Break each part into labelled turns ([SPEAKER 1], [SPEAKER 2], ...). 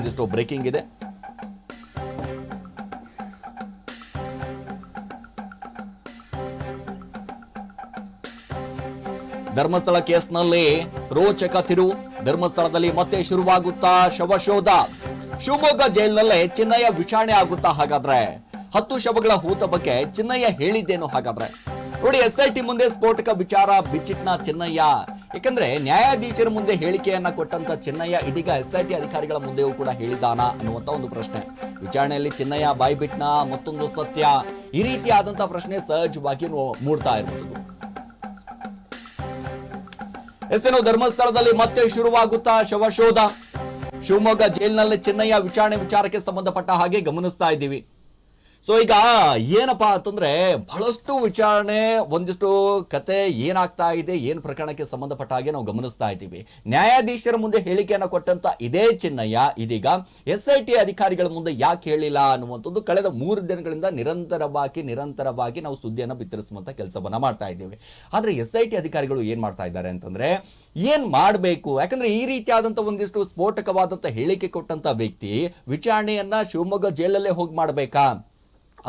[SPEAKER 1] ಒಂದಿಷ್ಟು ಬ್ರೇಕಿಂಗ್ ಇದೆ. ಧರ್ಮಸ್ಥಳ ಕೇಸ್ನಲ್ಲಿ ರೋಚಕ ತಿರು. ಧರ್ಮಸ್ಥಳದಲ್ಲಿ ಮತ್ತೆ ಶುರುವಾಗುತ್ತಾ ಶವಶೋಧ. ಶಿವಮೊಗ್ಗ ಜೈಲಿನಲ್ಲೇ ಚಿನ್ನಯ್ಯ ವಿಚಾರಣೆ ಆಗುತ್ತಾ ಹಾಗಾದ್ರೆ? ಹತ್ತು ಶವಗಳ ಹೂತ ಬಗ್ಗೆ ಚಿನ್ನಯ್ಯ ಹೇಳಿದ್ದೇನು ಹಾಗಾದ್ರೆ? ನೋಡಿ ಎಸ್ ಮುಂದೆ ಸ್ಫೋಟಕ ವಿಚಾರ, ಬಿಚ್ಚಿಟ್ನ ಚಿನ್ನಯ್ಯ. ಯಾಕಂದ್ರೆ ನ್ಯಾಯಾಧೀಶರ ಮುಂದೆ ಹೇಳಿಕೆಯನ್ನ ಕೊಟ್ಟಂತ ಚಿನ್ನಯ್ಯ ಇದೀಗ ಎಸ್ ಐ ಟಿ ಅಧಿಕಾರಿಗಳ ಮುಂದೆಯೂ ಕೂಡ ಹೇಳಿದಾನ ಅನ್ನುವಂತ ಒಂದು ಪ್ರಶ್ನೆ. ವಿಚಾರಣೆಯಲ್ಲಿ ಚಿನ್ನಯ್ಯ ಬಾಯ್ಬಿಟ್ನ? ಮತ್ತೊಂದು ಸತ್ಯ. ಈ ರೀತಿಯಾದಂತಹ ಪ್ರಶ್ನೆ ಸಹಜವಾಗಿ ಮೂಡ್ತಾ ಇರಬಹುದು ಎಸ್ಎನ್ ಧರ್ಮಸ್ಥಳದಲ್ಲಿ ಮತ್ತೆ ಶುರುವಾಗುತ್ತಾ ಶವಶೋಧ? ಶಿವಮೊಗ್ಗ ಜೈಲಿನಲ್ಲಿ ಚಿನ್ನಯ್ಯ ವಿಚಾರಣೆ ವಿಚಾರಕ್ಕೆ ಸಂಬಂಧಪಟ್ಟ ಹಾಗೆ ಗಮನಿಸ್ತಾ ಇದ್ದೀವಿ. ಸೊ ಈಗ ಏನಪ್ಪಾ ಅಂತಂದ್ರೆ ಬಹಳಷ್ಟು ವಿಚಾರಣೆ, ಒಂದಿಷ್ಟು ಕತೆ ಏನಾಗ್ತಾ ಇದೆ, ಏನು ಪ್ರಕರಣಕ್ಕೆ ಸಂಬಂಧಪಟ್ಟ ಹಾಗೆ ನಾವು ಗಮನಿಸ್ತಾ ಇದ್ದೀವಿ. ನ್ಯಾಯಾಧೀಶರ ಮುಂದೆ ಹೇಳಿಕೆಯನ್ನು ಕೊಟ್ಟಂತ ಇದೇ ಚಿನ್ನಯ್ಯ, ಇದೀಗ ಎಸ್ ಐ ಟಿ ಅಧಿಕಾರಿಗಳ ಮುಂದೆ ಯಾಕೆ ಹೇಳಿಲ್ಲ ಅನ್ನುವಂಥದ್ದು ಕಳೆದ ಮೂರು ದಿನಗಳಿಂದ ನಿರಂತರವಾಗಿ ನಿರಂತರವಾಗಿ ನಾವು ಸುದ್ದಿಯನ್ನು ಬಿತ್ತರಿಸುವಂತ ಕೆಲಸವನ್ನ ಮಾಡ್ತಾ ಇದ್ದೀವಿ. ಆದ್ರೆ ಎಸ್ ಐ ಟಿ ಅಧಿಕಾರಿಗಳು ಏನ್ ಮಾಡ್ತಾ ಇದ್ದಾರೆ ಅಂತಂದ್ರೆ, ಏನ್ ಮಾಡಬೇಕು? ಯಾಕಂದ್ರೆ ಈ ರೀತಿಯಾದಂತ ಒಂದಿಷ್ಟು ಸ್ಫೋಟಕವಾದಂತ ಹೇಳಿಕೆ ಕೊಟ್ಟಂತ ವ್ಯಕ್ತಿ ವಿಚಾರಣೆಯನ್ನ ಶಿವಮೊಗ್ಗ ಜೈಲಲ್ಲೇ ಹೋಗಿ ಮಾಡಬೇಕಾ?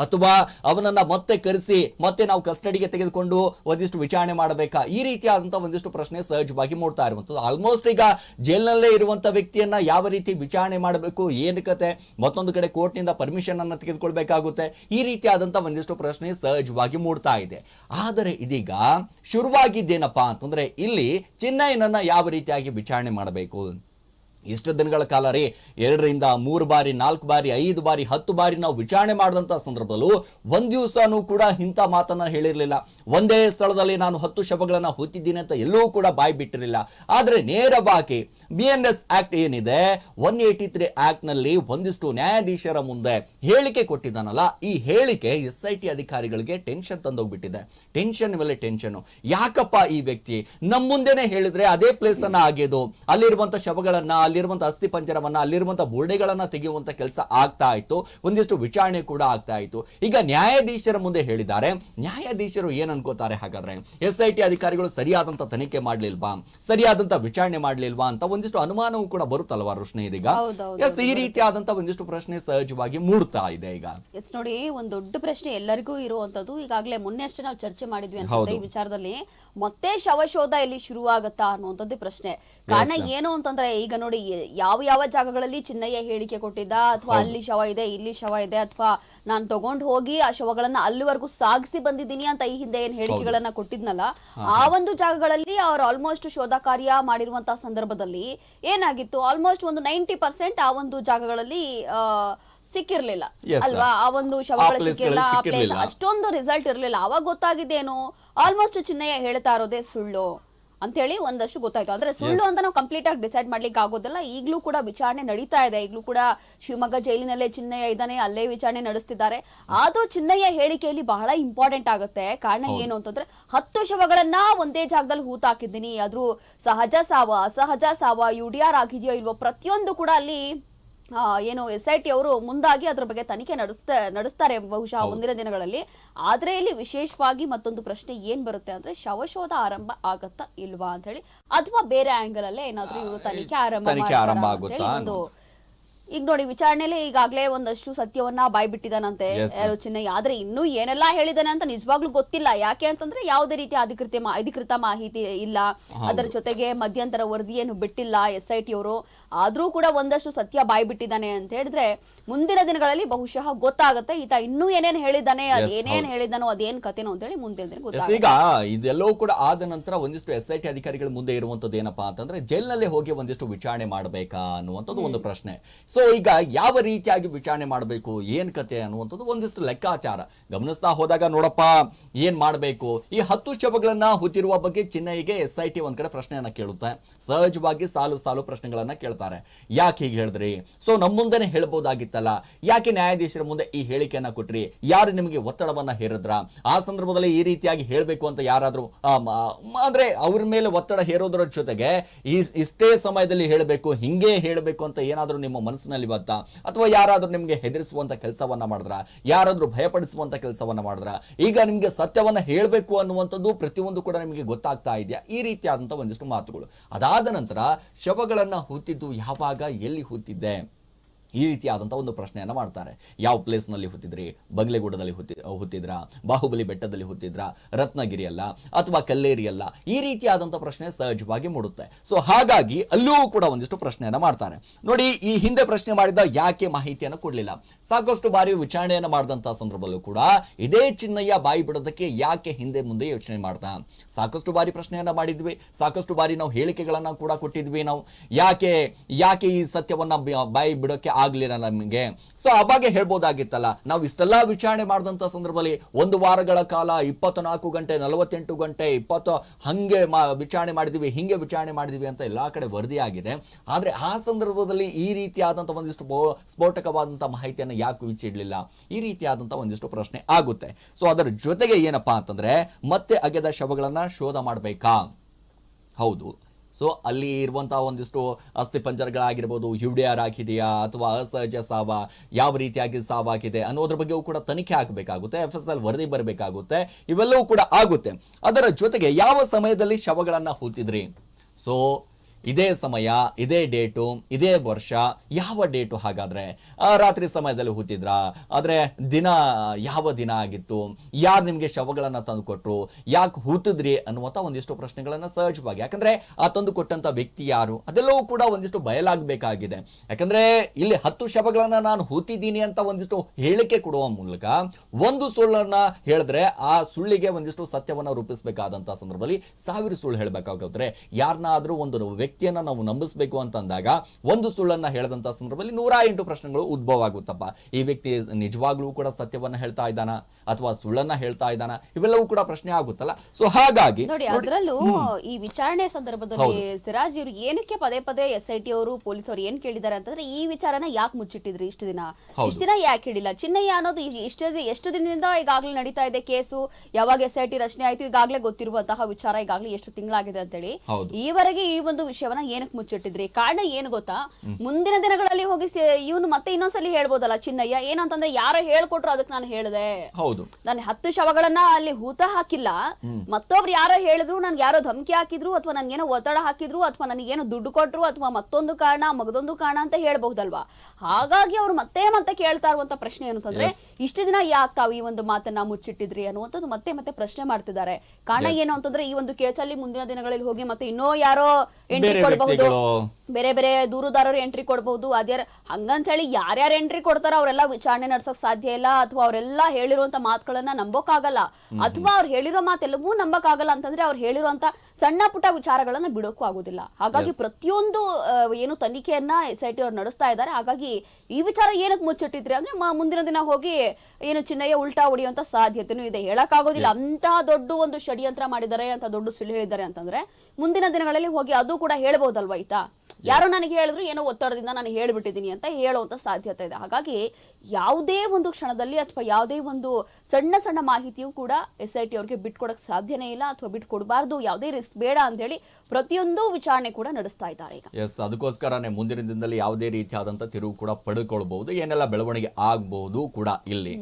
[SPEAKER 1] ಅಥವಾ ಅವನನ್ನ ಮತ್ತೆ ಕರೆಸಿ, ಮತ್ತೆ ನಾವು ಕಸ್ಟಡಿಗೆ ತೆಗೆದುಕೊಂಡು ಒಂದಿಷ್ಟು ವಿಚಾರಣೆ ಮಾಡಬೇಕಾ? ಈ ರೀತಿಯಾದಂಥ ಒಂದಿಷ್ಟು ಪ್ರಶ್ನೆ ಸಹಜವಾಗಿ ಮೂಡ್ತಾ ಇರುವಂಥದ್ದು. ಆಲ್ಮೋಸ್ಟ್ ಈಗ ಜೈಲಿನಲ್ಲೇ ಇರುವಂಥ ವ್ಯಕ್ತಿಯನ್ನ ಯಾವ ರೀತಿ ವಿಚಾರಣೆ ಮಾಡಬೇಕು, ಏನು ಕತೆ, ಮತ್ತೊಂದು ಕಡೆ ಕೋರ್ಟ್ನಿಂದ ಪರ್ಮಿಷನ್ ಅನ್ನು ತೆಗೆದುಕೊಳ್ಬೇಕಾಗುತ್ತೆ, ಈ ರೀತಿಯಾದಂಥ ಒಂದಿಷ್ಟು ಪ್ರಶ್ನೆ ಸಹಜವಾಗಿ ಮೂಡ್ತಾ ಇದೆ. ಆದರೆ ಇದೀಗ ಶುರುವಾಗಿದ್ದೇನಪ್ಪ ಅಂತಂದ್ರೆ ಇಲ್ಲಿ ಚಿನ್ನಯ್ಯನನ್ನ ಯಾವ ರೀತಿಯಾಗಿ ವಿಚಾರಣೆ ಮಾಡಬೇಕು ಇಷ್ಟು ದಿನಗಳ ಕಾಲ ರೀ, ಎರಡರಿಂದ ಮೂರು ಬಾರಿ, ನಾಲ್ಕು ಬಾರಿ, ಐದು ಬಾರಿ, ಹತ್ತು ಬಾರಿ ನಾವು ವಿಚಾರಣೆ ಮಾಡಿದಂಥ ಸಂದರ್ಭದಲ್ಲೂ ಒಂದು ದಿವಸನೂ ಕೂಡ ಇಂಥ ಮಾತನ್ನು ಹೇಳಿರಲಿಲ್ಲ. ಒಂದೇ ಸ್ಥಳದಲ್ಲಿ ನಾನು ಹತ್ತು ಶವಗಳನ್ನು ಹೊತ್ತಿದ್ದೀನಿ ಅಂತ ಎಲ್ಲೂ ಕೂಡ ಬಾಯಿ ಬಿಟ್ಟಿರಲಿಲ್ಲ. ಆದರೆ ನೇರವಾಗಿ ಬಿ ಎನ್ ಎಸ್ ಆ್ಯಕ್ಟ್ ಏನಿದೆ ಒನ್ ಏಯ್ಟಿ ತ್ರೀ ಆ್ಯಕ್ಟ್ನಲ್ಲಿ ಒಂದಿಷ್ಟು ನ್ಯಾಯಾಧೀಶರ ಮುಂದೆ ಹೇಳಿಕೆ ಕೊಟ್ಟಿದ್ದಾನಲ್ಲ, ಈ ಹೇಳಿಕೆ ಎಸ್ ಐ ಟಿ ಅಧಿಕಾರಿಗಳಿಗೆ ಟೆನ್ಷನ್ ತಂದೋಗ್ಬಿಟ್ಟಿದೆ. ಟೆನ್ಷನ್ ಮೇಲೆ ಟೆನ್ಷನ್. ಯಾಕಪ್ಪ ಈ ವ್ಯಕ್ತಿ? ನಮ್ಮ ಮುಂದೆನೇ ಹೇಳಿದ್ರೆ ಅದೇ ಪ್ಲೇಸನ್ನು ಆಗೋದು ಆಗಿದ್ದು ಅಲ್ಲಿರುವಂತ ಶವಗಳನ್ನ ಅಲ್ಲಿರುವಂತ ಅಸ್ಥಿ ಪಂಜರವನ್ನ ಅಲ್ಲಿರುವಂತ ಬೋರ್ಡೆಗಳನ್ನ ತೆಗೆಯುವಂತ ಕೆಲಸ ಆಗ್ತಾ ಇತ್ತು. ಒಂದಿಷ್ಟು ವಿಚಾರಣೆ ಕೂಡ ಆಗ್ತಾ ಇತ್ತು. ಈಗ ನ್ಯಾಯಾಧೀಶರ ಮುಂದೆ ಹೇಳಿದ್ದಾರೆ. ನ್ಯಾಯಾಧೀಶರು ಏನ್ ಅನ್ಕೋತಾರೆ ಹಾಗಾದ್ರೆ? ಎಸ್ ಐ ಟಿ ಅಧಿಕಾರಿಗಳು ಸರಿಯಾದಂತ ತನಿಖೆ ಮಾಡ್ಲಿಲ್ವಾ? ಸರಿಯಾದಂತ ವಿಚಾರಣೆ ಮಾಡ್ಲಿಲ್ವಾ ಅಂತ ಒಂದಿಷ್ಟು ಅನುಮಾನವೂ ಕೂಡ ಬರುತ್ತಲ್ವಾ ರೋಶ್ನಿ ಇದೀಗ? ಎಸ್ ಈ ರೀತಿಯಾದಂತ ಒಂದಿಷ್ಟು ಪ್ರಶ್ನೆ ಸಹಜವಾಗಿ ಮೂಡ್ತಾ ಇದೆ ಈಗ.
[SPEAKER 2] ಎಸ್ ನೋಡಿ ಒಂದ್ ದೊಡ್ಡ ಪ್ರಶ್ನೆ ಎಲ್ಲರಿಗೂ ಇರುವಂತದ್ದು. ಈಗಾಗಲೇ ಮೊನ್ನೆ ಅಷ್ಟೇ ನಾವು ಚರ್ಚೆ ಮಾಡಿದ್ವಿ ಅಂತ. ಈ ವಿಚಾರದಲ್ಲಿ. ಮತ್ತೆ ಶವಶೋಧ ಇಲ್ಲಿ ಶುರುವಾಗತ್ತಾ ಅನ್ನುವಂಥದ್ದೇ ಪ್ರಶ್ನೆ. ಕಾರಣ ಏನು ಅಂತಂದ್ರೆ ಈಗ ನೋಡಿ ಯಾವ ಯಾವ ಜಾಗಗಳಲ್ಲಿ ಚಿನ್ನಯ್ಯ ಹೇಳಿಕೆ ಕೊಟ್ಟಿದ್ದ? ಅಥವಾ ಅಲ್ಲಿ ಶವ ಇದೆ ಇಲ್ಲಿ ಶವ ಇದೆ ಅಥವಾ ನಾನು ತಗೊಂಡು ಹೋಗಿ ಆ ಶವಗಳನ್ನ ಅಲ್ಲಿವರೆಗೂ ಸಾಗಿಸಿ ಬಂದಿದ್ದೀನಿ ಅಂತ ಈ ಹಿಂದೆ ಏನ್ ಹೇಳಿಕೆಗಳನ್ನ ಕೊಟ್ಟಿದ್ನಲ್ಲ? ಆ ಒಂದು ಜಾಗಗಳಲ್ಲಿ ಅವ್ರು ಆಲ್ಮೋಸ್ಟ್ ಶೋಧ ಕಾರ್ಯ ಮಾಡಿರುವಂತಹ ಸಂದರ್ಭದಲ್ಲಿ ಏನಾಗಿತ್ತು? ಆಲ್ಮೋಸ್ಟ್ ಒಂದು ನೈಂಟಿ ಪರ್ಸೆಂಟ್ ಆ ಒಂದು ಜಾಗಗಳಲ್ಲಿ ಸಿಕ್ಕಿರ್ಲಿಲ್ಲ. ಅಲ್ವಾ? ಆ ಒಂದು ಶವಗಳ ಸಿಕ್ಕಿಲ್ಲ ಅಷ್ಟೊಂದು ರಿಸಲ್ಟ್ ಇರಲಿಲ್ಲ. ಅವಾಗ ಗೊತ್ತಾಗಿದ್ದೇನು? ಆಲ್ಮೋಸ್ಟ್ ಚಿನ್ನಯ್ಯ ಹೇಳ್ತಾ ಇರೋದೇ ಸುಳ್ಳು. ಅಂತೇಳಿ ಒಂದಷ್ಟು ಗೊತ್ತಾಯ್ತು. ಅಂದ್ರೆ ಸುಳ್ಳು ಅಂತ ನಾವು ಕಂಪ್ಲೀಟ್ ಆಗಿ ಡಿಸೈಡ್ ಮಾಡ್ಲಿಕ್ಕೆ ಆಗೋದಿಲ್ಲ. ಈಗಲೂ ಕೂಡ ವಿಚಾರಣೆ ನಡೀತಾ ಇದೆ. ಈಗಲೂ ಕೂಡ ಶಿವಮೊಗ್ಗ ಜೈಲಿನಲ್ಲೇ ಚಿನ್ನಯ್ಯ ಇದ್ದಾನೆ ಅಲ್ಲೇ ವಿಚಾರಣೆ ನಡೆಸ್ತಿದ್ದಾರೆ. ಆದ್ರೂ ಚಿನ್ನಯ್ಯ ಹೇಳಿಕೆಯಲ್ಲಿ ಬಹಳ ಇಂಪಾರ್ಟೆಂಟ್ ಆಗುತ್ತೆ. ಕಾರಣ ಏನು ಅಂತಂದ್ರೆ ಹತ್ತು ಶವಗಳನ್ನ ಒಂದೇ ಜಾಗದಲ್ಲಿ ಹೂತಾಕಿದ್ದೀನಿ. ಆದ್ರೂ ಸಹಜ ಸಾವ ಅಸಹಜ ಸಾವ ಯು ಡಿ ಆರ್ ಆಗಿದೆಯೋ ಇಲ್ವೋ ಪ್ರತಿಯೊಂದು ಕೂಡ ಅಲ್ಲಿ ಏನು ಎಸ್ ಐ ಟಿ ಅವರು ಮುಂದಾಗಿ ಅದರ ಬಗ್ಗೆ ತನಿಖೆ ನಡೆಸ್ತಾ ನಡೆಸ್ತಾರೆ ಬಹುಶಃ ಮುಂದಿನ ದಿನಗಳಲ್ಲಿ. ಆದ್ರೆ ಇಲ್ಲಿ ವಿಶೇಷವಾಗಿ ಮತ್ತೊಂದು ಪ್ರಶ್ನೆ ಏನ್ ಬರುತ್ತೆ ಅಂದ್ರೆ ಶವಶೋಧ ಆರಂಭ ಆಗತ್ತಾ ಇಲ್ವಾ ಅಂತ ಹೇಳಿ ಅಥವಾ ಬೇರೆ ಆಂಗಲ್ ಅಲ್ಲೇ ಏನಾದ್ರೂ ಇವರು ತನಿಖೆ ಆರಂಭ
[SPEAKER 1] ಆರಂಭ ಆಗುತ್ತಾ
[SPEAKER 2] ಒಂದು ಈಗ ನೋಡಿ ವಿಚಾರಣೆಯಲ್ಲಿ ಈಗಾಗಲೇ ಒಂದಷ್ಟು ಸತ್ಯವನ್ನ ಬಾಯ್ಬಿಟ್ಟಿದಾನಂತೆ ಚಿನ್ನಯ್ಯ ಆದ್ರೆ ಇನ್ನೂ ಏನೆಲ್ಲಾ ಹೇಳಿದಾನೆ ಅಂತ ನಿಜವಾಗ್ಲೂ ಗೊತ್ತಿಲ್ಲ. ಯಾಕೆ ಅಂತಂದ್ರೆ ಯಾವುದೇ ರೀತಿಯ ಅಧಿಕೃತ ಅಧಿಕೃತ ಮಾಹಿತಿ ಇಲ್ಲ. ಅದರ ಜೊತೆಗೆ ಮಧ್ಯಂತರ ವರದಿಯನ್ನು ಬಿಟ್ಟಿಲ್ಲ ಎಸ್ ಐ ಟಿ ಅವರು ಆದ್ರೂ ಕೂಡ ಒಂದಷ್ಟು ಸತ್ಯ ಬಾಯ್ಬಿಟ್ಟಿದ್ದಾನೆ ಅಂತ ಹೇಳಿದ್ರೆ ಮುಂದಿನ ದಿನಗಳಲ್ಲಿ ಬಹುಶಃ ಗೊತ್ತಾಗುತ್ತೆ. ಈತ ಇನ್ನೂ ಏನೇನ್ ಹೇಳಿದ್ದಾನೆ ಅದೇನೇನ್. ಹೇಳಿದಾನೋ ಅದೇನ್ ಕತೆನೋ ಅಂತ ಹೇಳಿ ಮುಂದಿನ ದಿನ ಗೊತ್ತಾಗುತ್ತೆ.
[SPEAKER 1] ಈಗ ಇದೆಲ್ಲವೂ ಕೂಡ ಆದ ನಂತರ ಒಂದಿಷ್ಟು ಎಸ್ ಐ ಟಿ ಅಧಿಕಾರಿಗಳ ಮುಂದೆ ಇರುವಂತದ್ದು ಏನಪ್ಪಾ ಅಂತಂದ್ರೆ ಜೈಲ್ನಲ್ಲಿ ಹೋಗಿ ಒಂದಿಷ್ಟು ವಿಚಾರಣೆ ಮಾಡಬೇಕಾ ಅನ್ನುವಂಥದ್ದು ಒಂದು ಪ್ರಶ್ನೆ. ಸೊ ಈಗ ಯಾವ ರೀತಿಯಾಗಿ ವಿಚಾರಣೆ ಮಾಡಬೇಕು, ಏನು ಕತೆ ಅನ್ನುವಂಥದ್ದು ಒಂದಿಷ್ಟು ಲೆಕ್ಕಾಚಾರ. ಗಮನಿಸ್ತಾ ಹೋದಾಗ ನೋಡಪ್ಪ, ಏನು ಮಾಡಬೇಕು? ಈ ಹತ್ತು ಶವಗಳನ್ನು ಹುತ್ತಿರುವ ಬಗ್ಗೆ ಚಿನ್ನಯ್ಯಗೆ ಎಸ್ ಐ ಟಿ ಒಂದು ಕಡೆ ಪ್ರಶ್ನೆಯನ್ನು ಕೇಳುತ್ತೆ. ಸಹಜವಾಗಿ ಸಾಲು ಸಾಲು ಪ್ರಶ್ನೆಗಳನ್ನು ಕೇಳ್ತಾರೆ. ಯಾಕೆ ಹೀಗೆ ಹೇಳಿದ್ರಿ? ಸೊ ನಮ್ಮ ಮುಂದೆನೇ ಹೇಳ್ಬೋದಾಗಿತ್ತಲ್ಲ. ಯಾಕೆ ನ್ಯಾಯಾಧೀಶರ ಮುಂದೆ ಈ ಹೇಳಿಕೆಯನ್ನು ಕೊಟ್ರಿ? ಯಾರು ನಿಮಗೆ ಒತ್ತಡವನ್ನ ಹೇರಿದ್ರ? ಆ ಸಂದರ್ಭದಲ್ಲಿ ಈ ರೀತಿಯಾಗಿ ಹೇಳಬೇಕು ಅಂತ ಯಾರಾದರೂ ಅಂದ್ರೆ ಅವ್ರ ಮೇಲೆ ಒತ್ತಡ ಹೇರೋದ್ರ ಜೊತೆಗೆ, ಈ, ಇಷ್ಟೇ ಸಮಯದಲ್ಲಿ ಹೇಳಬೇಕು, ಹಿಂಗೆ ಹೇಳಬೇಕು ಅಂತ ಏನಾದರೂ ನಿಮ್ಮ ಮನಸ್ಸಿನಲ್ಲಿ ಬತ್ತಾ ಅಥವಾ ಯಾರಾದರೂ ನಿಮಗೆ ಹೆದರಿಸುವಂತ ಕೆಲಸವನ್ನು ಮಾಡಿದ್ರ? ಯಾರಾದರೂ ಭಯಪಡಿಸುವಂತ ಕೆಲಸವನ್ನು ಮಾಡಿದ್ರ? ಈಗ ನಿಮಗೆ ಸತ್ಯವನ್ನ ಹೇಳಬೇಕು ಅನ್ನುವಂಥದ್ದು ಪ್ರತಿಯೊಂದು ಕೂಡ ನಿಮಗೆ ಗೊತ್ತಾಗ್ತಾ ಇದೆಯಾ? ಈ ರೀತಿಯಾದಂಥ ಒಂದಿಷ್ಟು ಮಾತುಗಳು. ಅದಾದ ನಂತರ ಶವಗಳನ್ನ ಹುತ್ತಿದ್ದು ಯಾವಾಗ, ಎಲ್ಲಿ ಹೂತಿದ್ದೆ ಈ ರೀತಿಯಾದಂಥ ಒಂದು ಪ್ರಶ್ನೆಯನ್ನು ಮಾಡ್ತಾರೆ. ಯಾವ ಪ್ಲೇಸ್ನಲ್ಲಿ ಹುತ್ತಿದ್ರಿ? ಬಗ್ಲೆಗೂಡದಲ್ಲಿ ಹುತ್ತಿ ಹುತ್ತಿದ್ರ? ಬಾಹುಬಲಿ ಬೆಟ್ಟದಲ್ಲಿ ಹುತ್ತಿದ್ರ? ರತ್ನಗಿರಿಯಲ್ಲ ಅಥವಾ ಕಲ್ಲೇರಿಯಲ್ಲ ಈ ರೀತಿಯಾದಂಥ ಪ್ರಶ್ನೆ ಸಹಜವಾಗಿ ಮೂಡುತ್ತೆ. ಸೊ ಹಾಗಾಗಿ ಅಲ್ಲೂ ಕೂಡ ಒಂದಿಷ್ಟು ಪ್ರಶ್ನೆಯನ್ನು ಮಾಡ್ತಾರೆ. ನೋಡಿ, ಈ ಹಿಂದೆ ಪ್ರಶ್ನೆ ಮಾಡಿದ ಯಾಕೆ ಮಾಹಿತಿಯನ್ನು ಕೊಡಲಿಲ್ಲ? ಸಾಕಷ್ಟು ಬಾರಿ ವಿಚಾರಣೆಯನ್ನು ಮಾಡಿದಂಥ ಸಂದರ್ಭದಲ್ಲೂ ಕೂಡ ಇದೇ ಚಿನ್ನಯ್ಯ ಬಾಯಿ ಬಿಡೋದಕ್ಕೆ ಯಾಕೆ ಹಿಂದೆ ಮುಂದೆ ಯೋಚನೆ ಮಾಡ್ತಾ ಸಾಕಷ್ಟು ಬಾರಿ ಪ್ರಶ್ನೆಯನ್ನ ಮಾಡಿದ್ವಿ. ಸಾಕಷ್ಟು ಬಾರಿ ನಾವು ಹೇಳಿಕೆಗಳನ್ನ ಕೂಡ ಕೊಟ್ಟಿದ್ವಿ ನಾವು. ಯಾಕೆ ಯಾಕೆ ಈ ಸತ್ಯವನ್ನ ಬಾಯಿ ಬಿಡೋಕೆ ಆಗ್ಲಿಲ್ಲ ನಮಗೆ. ಸೊ ಬಗ್ಗೆ ಹೇಳ್ಬೋದಾಗಿತ್ತಲ್ಲ. ನಾವು ಇಷ್ಟೆಲ್ಲ ವಿಚಾರಣೆ ಮಾಡಿದಂಥ ಸಂದರ್ಭದಲ್ಲಿ ಒಂದು ವಾರಗಳ ಕಾಲ, ಇಪ್ಪತ್ನಾಲ್ಕು ಗಂಟೆ, ನಲವತ್ತೆಂಟು ಗಂಟೆ, ಇಪ್ಪತ್ತು, ಹಂಗೆ ಮಾ, ವಿಚಾರಣೆ ಮಾಡಿದ್ವಿ, ಹಿಂಗೆ ವಿಚಾರಣೆ ಮಾಡಿದ್ವಿ ಅಂತ ಎಲ್ಲಾ ಕಡೆ ವರದಿ ಆಗಿದೆ. ಆದರೆ ಆ ಸಂದರ್ಭದಲ್ಲಿ ಈ ರೀತಿಯಾದಂಥ ಒಂದಿಷ್ಟು ಸ್ಫೋಟಕವಾದಂಥ ಮಾಹಿತಿಯನ್ನು ಯಾಕೆ ವಿಚಿಡ್ಲಿಲ್ಲ ಈ ರೀತಿಯಾದಂಥ ಒಂದಿಷ್ಟು ಪ್ರಶ್ನೆ ಆಗುತ್ತೆ. ಸೊ ಅದರ ಜೊತೆಗೆ ಏನಪ್ಪಾ ಅಂತಂದ್ರೆ, ಮತ್ತೆ ಅಗೆದ ಶವಗಳನ್ನು ಶೋಧ ಮಾಡಬೇಕಾ? ಹೌದು. ಸೊ ಅಲ್ಲಿ ಇರುವಂತಹ ಒಂದಿಷ್ಟು ಅಸ್ಥಿ ಪಂಜರಗಳಾಗಿರ್ಬೋದು ಯುಡಿಆರ್ ಆಗಿದೆಯಾ ಅಥವಾ ಅಸಹಜ ಸಾವ ಯಾವ ರೀತಿಯಾಗಿ ಸಾವಾಗಿದೆ ಅನ್ನೋದ್ರ ಬಗ್ಗೆಯೂ ಕೂಡ ತನಿಖೆ ಆಗಬೇಕಾಗುತ್ತೆ ಎಫ್ ಎಸ್ ಎಲ್ ವರದಿ ಬರಬೇಕಾಗುತ್ತೆ, ಇವೆಲ್ಲವೂ ಕೂಡ ಆಗುತ್ತೆ. ಅದರ ಜೊತೆಗೆ ಯಾವ ಸಮಯದಲ್ಲಿ ಶವಗಳನ್ನು ಹೂತಿದ್ರಿ? ಸೊ ಇದೇ ಸಮಯ, ಇದೇ ಡೇಟು, ಇದೇ ವರ್ಷ, ಯಾವ ಡೇಟು ಹಾಗಾದ್ರೆ? ರಾತ್ರಿ ಸಮಯದಲ್ಲಿ ಹೂತಿದ್ರ ಆದ್ರೆ ದಿನ ಯಾವ ದಿನ ಆಗಿತ್ತು? ಯಾರು ನಿಮಗೆ ಶವಗಳನ್ನು ತಂದು ಕೊಟ್ರು ಯಾಕೆ ಹೂತಿದ್ರಿ ಅನ್ನುವಂಥ ಒಂದಿಷ್ಟು ಪ್ರಶ್ನೆಗಳನ್ನು ಸಹಜವಾಗಿ. ಯಾಕಂದ್ರೆ ಆ ತಂದು ಕೊಟ್ಟಂತ ವ್ಯಕ್ತಿ ಯಾರು? ಅದೆಲ್ಲವೂ ಕೂಡ ಒಂದಿಷ್ಟು ಬಯಲಾಗಬೇಕಾಗಿದೆ. ಯಾಕಂದ್ರೆ ಇಲ್ಲಿ ಹತ್ತು ಶವಗಳನ್ನು ನಾನು ಹೂತಿದ್ದೀನಿ ಅಂತ ಒಂದಿಷ್ಟು ಹೇಳಿಕೆ ಕೊಡುವ ಮೂಲಕ ಒಂದು ಸುಳ್ಳನ್ನು ಹೇಳಿದ್ರೆ ಆ ಸುಳ್ಳಿಗೆ ಒಂದಿಷ್ಟು ಸತ್ಯವನ್ನ ರೂಪಿಸಬೇಕಾದಂಥ ಸಂದರ್ಭದಲ್ಲಿ ಸಾವಿರ ಸುಳ್ಳು ಹೇಳಬೇಕಾಗುತ್ತೆ ಯಾರನ್ನಾದರೂ ಒಂದು ವ್ಯಕ್ತಿಯನ್ನ ನಾವು ನಂಬಿಸಬೇಕು ಅಂತ ಅಂದಾಗ ಒಂದು ಸುಳ್ಳನ್ನ ಹೇಳದಂತ ಸಂದರ್ಭದಲ್ಲಿ ನೂರ ಎಂಟು ಪ್ರಶ್ನೆಗಳು ಉದ್ಭವ ಆಗುತ್ತಪ್ಪ ಈ ವ್ಯಕ್ತಿ ನಿಜವಾಗ್ಲೂ ಕೂಡ ಸತ್ಯವನ್ನ ಹೇಳ್ತಾ ಇದ್ದಾನ? ಅಥವಾ ಸುಳ್ಳನ್ನ ಹೇಳ್ತಾ ಇದ್ದಾನ? ಇವೆಲ್ಲವೂ ಕೂಡ ಪ್ರಶ್ನೆ ಆಗುತ್ತಲ್ಲ. ಸೊ ಹಾಗಾಗಿ
[SPEAKER 2] ನೋಡಿ ಅದರಲ್ಲೂ ಈ ವಿಚಾರಣೆ ಸಂದರ್ಭದಲ್ಲಿ ಸಿರಾಜ್ ಇವರು ಏನಕ್ಕೆ ಪದೇ ಪದೇ ಎಸ್ ಐ ಟಿ ಅವರು ಪೊಲೀಸ್ ಅವರು ಏನ್ ಕೇಳಿದ್ದಾರೆ ಅಂತಂದ್ರೆ ಈ ವಿಚಾರನ ಯಾಕೆ ಮುಚ್ಚಿಟ್ಟಿದ್ರಿ ಇಷ್ಟು ದಿನ. ಇಷ್ಟು ದಿನ ಯಾಕೆ ಹೇಳಿಲ್ಲ? ಚಿನ್ನಯ್ಯ ಅನ್ನೋದು ಇಷ್ಟು ಎಷ್ಟು ದಿನದಿಂದ ಈಗಾಗಲೇ ನಡೀತಾ ಇದೆ ಕೇಸು? ಯಾವಾಗ ಎಸ್ ಐ ಟಿ ರಚನೆ ಆಯ್ತು ಈಗಾಗಲೇ ಗೊತ್ತಿರುವಂತಹ ವಿಚಾರ ಈಗಾಗಲೇ ಎಷ್ಟು ತಿಂಗಳಾಗಿದೆ ಅಂತೇಳಿ. ಈವರೆಗೆ ಈ ಒಂದು ವಿಷಯವನ್ನ ಏನಕ್ಕೆ ಮುಚ್ಚಿಟ್ಟಿದ್ರಿ? ಕಾರಣ ಏನು ಗೊತ್ತಾ? ಮುಂದಿನ ದಿನಗಳಲ್ಲಿ ಹೋಗಿ ಇವನು ಮತ್ತೆ ಇನ್ನೊಂದ್ಸಲಿ ಹೇಳ್ಬೋದಲ್ಲ ಚಿನ್ನಯ್ಯ ಏನಂತಂದ್ರೆ ಯಾರೋ ಹೇಳ್ಕೊಟ್ರು ಅದಕ್ಕೆ ನಾನು ಹೇಳಿದೆ.
[SPEAKER 1] ಹೌದು.
[SPEAKER 2] ನಾನು ಹತ್ತು ಶವಗಳನ್ನ ಅಲ್ಲಿ ಹೂತ ಹಾಕಿಲ್ಲ. ಮತ್ತೊಬ್ರು ಯಾರೋ ಹೇಳಿದ್ರು ನನ್ಗೆ ಯಾರೋ ಧಮಕಿ ಹಾಕಿದ್ರು ಅಥವಾ ನನ್ಗೇನೋ ಒತ್ತಡ ಹಾಕಿದ್ರು ಅಥವಾ ನನಗೇನೋ ದುಡ್ಡು ಕೊಟ್ರು ಅಥವಾ ಮತ್ತೊಂದು ಕಾರಣ ಮಗದೊಂದು ಕಾರಣ ಅಂತ ಹೇಳ್ಬಹುದಲ್ವಾ? ಹಾಗಾಗಿ ಅವ್ರು ಮತ್ತೆ ಮತ್ತೆ ಕೇಳ್ತಾ ಇರುವಂತ ಪ್ರಶ್ನೆ ಏನು ಅಂತಂದ್ರೆ. ಇಷ್ಟು ದಿನ ಯಾಕೆ ತಾವು ಈ ಒಂದು ಮಾತನ್ನ ಮುಚ್ಚಿಟ್ಟಿದ್ರಿ ಅನ್ನುವಂಥದ್ದು ಮತ್ತೆ ಮತ್ತೆ ಪ್ರಶ್ನೆ ಮಾಡ್ತಿದ್ದಾರೆ. ಕಾರಣ ಏನು ಅಂತಂದ್ರೆ ಈ ಒಂದು ಕೇಸಲ್ಲಿ ಮುಂದಿನ ದಿನಗಳಲ್ಲಿ ಹೋಗಿ ಮತ್ತೆ ಇನ್ನೋ ಯಾರೋ
[SPEAKER 1] ಬೇರೆ
[SPEAKER 2] ಕೊಡಬಹುದು
[SPEAKER 1] ವ್ಯಕ್ತಿಗಳು
[SPEAKER 2] ಬೇರೆ ಬೇರೆ ದೂರುದಾರರು ಎಂಟ್ರಿ ಕೊಡಬಹುದು ಅದ್ಯಾರ ಹಂಗಂತ ಹೇಳಿ ಯಾರ್ಯಾರು ಎಂಟ್ರಿ ಕೊಡ್ತಾರ ಅವರೆಲ್ಲ ವಿಚಾರಣೆ ನಡ್ಸಕ್ ಸಾಧ್ಯ ಇಲ್ಲ ಅಥವಾ ಅವರೆಲ್ಲ ಹೇಳಿರುವಂತ ಮಾತುಗಳನ್ನ ನಂಬೋಕಾಗಲ್ಲ ಅಥವಾ ಅವ್ರು ಹೇಳಿರೋ ಮಾತೆಲ್ಲವೂ ನಂಬಕ್ಕಾಗಲ್ಲ ಅಂತಂದ್ರೆ ಅವ್ರು ಹೇಳಿರುವಂತ ಸಣ್ಣ ಪುಟ್ಟ ವಿಚಾರಗಳನ್ನ ಬಿಡೋಕು ಆಗೋದಿಲ್ಲ. ಹಾಗಾಗಿ ಪ್ರತಿಯೊಂದು ಏನು ತನಿಖೆಯನ್ನ ಎಸ್ ಐ ಟಿ ಅವ್ರು ನಡೆಸ್ತಾ ಇದ್ದಾರೆ ಹಾಗಾಗಿ ಈ ವಿಚಾರ ಏನಕ್ಕೆ ಮುಚ್ಚಿಟ್ಟಿದ್ರೆ ಅಂದ್ರೆ ಮುಂದಿನ ದಿನ ಹೋಗಿ ಏನು ಚಿನ್ನಯ್ಯ ಉಲ್ಟಾ ಹೊಡಿಯುವಂತ ಸಾಧ್ಯತೆನೂ ಇದೆ. ಹೇಳಕ್
[SPEAKER 1] ಆಗೋದಿಲ್ಲ
[SPEAKER 2] ಅಂತ ದೊಡ್ಡ ಒಂದು ಷಡ್ಯಂತ್ರ ಮಾಡಿದ್ದಾರೆ ಅಂತ ದೊಡ್ಡ ಸುಳ್ಳು ಹೇಳಿದ್ದಾರೆ ಅಂತಂದ್ರೆ ಮುಂದಿನ ದಿನಗಳಲ್ಲಿ ಹೋಗಿ ಅದು ಕೂಡ ಹೇಳ್ಬಹುದಲ್ವಾ ಆಯ್ತಾ ಯಾರೋ ನನಗೆ ಹೇಳಿದ್ರು ಏನೋ ಒತ್ತಡದಿಂದ ನಾನು ಹೇಳ್ಬಿಟ್ಟಿದ್ದೀನಿ ಅಂತ ಹೇಳುವಂತ ಸಾಧ್ಯತೆ ಇದೆ. ಹಾಗಾಗಿ ಯಾವುದೇ ಒಂದು ಕ್ಷಣದಲ್ಲಿ ಅಥವಾ ಯಾವುದೇ ಒಂದು ಸಣ್ಣ ಸಣ್ಣ ಮಾಹಿತಿಯೂ ಕೂಡ ಎಸ್ ಐ ಟಿ ಅವ್ರಿಗೆ ಬಿಟ್ಕೊಡಕ್ ಸಾಧ್ಯನೇ ಇಲ್ಲ ಅಥವಾ ಬಿಟ್ಕೊಡ್ಬಾರ್ದು ಯಾವುದೇ ರಿಸ್ಕ್ ಬೇಡ ಅಂತ ಹೇಳಿ ಪ್ರತಿಯೊಂದು ವಿಚಾರಣೆ ಕೂಡ ನಡೆಸ್ತಾ ಇದ್ದಾರೆ ಈಗ.
[SPEAKER 1] ಎಸ್ ಅದಕ್ಕೋಸ್ಕರನೇ ಮುಂದಿನ ದಿನದಲ್ಲಿ ಯಾವುದೇ ರೀತಿಯಾದಂಥ ತಿರುವು ಕೂಡ ಪಡ್ಕೊಳ್ಬಹುದು ಏನೆಲ್ಲ ಬೆಳವಣಿಗೆ ಆಗಬಹುದು ಕೂಡ ಇಲ್ಲಿ.